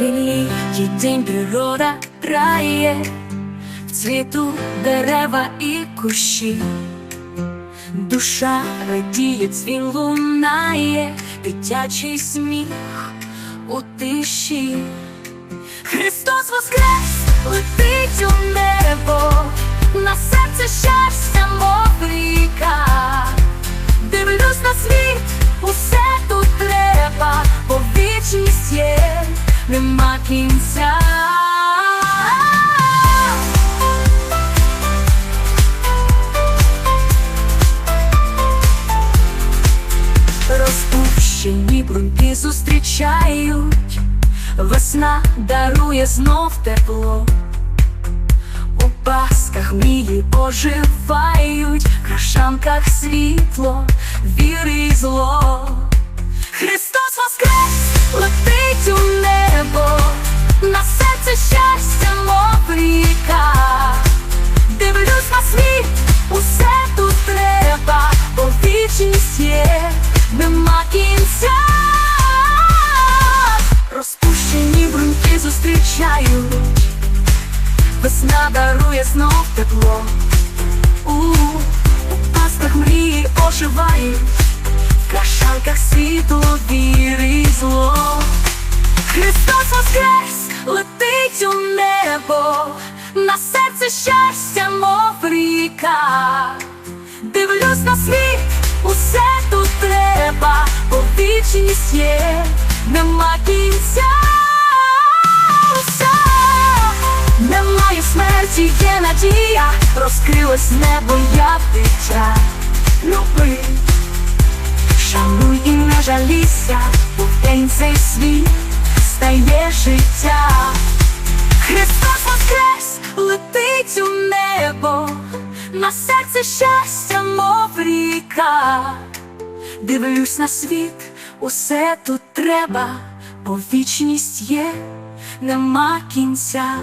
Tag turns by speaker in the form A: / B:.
A: святий день природа грає, в цвіту дерева і кущі, душа радіє, дзвін лунає, дитячий сміх у тиші. Христос воскрес, летить у небо, на серце щастя, мов нема кінця. Розпущені бруньки зустрічають, весна дарує знов тепло. У пасках мрії оживають, в крашанках світло, є, нема кінця. Розпущені бруньки зустрічають. Весна дарує знов тепло, у, у пастах мрії оживають, в крашанках світло, віри і зло. Христос воскрес, летить у небо, на серце щастя, мов ріка. Вічність нема кінця. Немає смерті, є надія, розкрилось небо, як дитя. Люби, шануй і не жалійся, бо в день цей світ стає життя. Христос воскрес, летить у небо, на серце щастя, мов ріка. Дивлюсь на світ, усе тут треба, бо вічність є, нема кінця.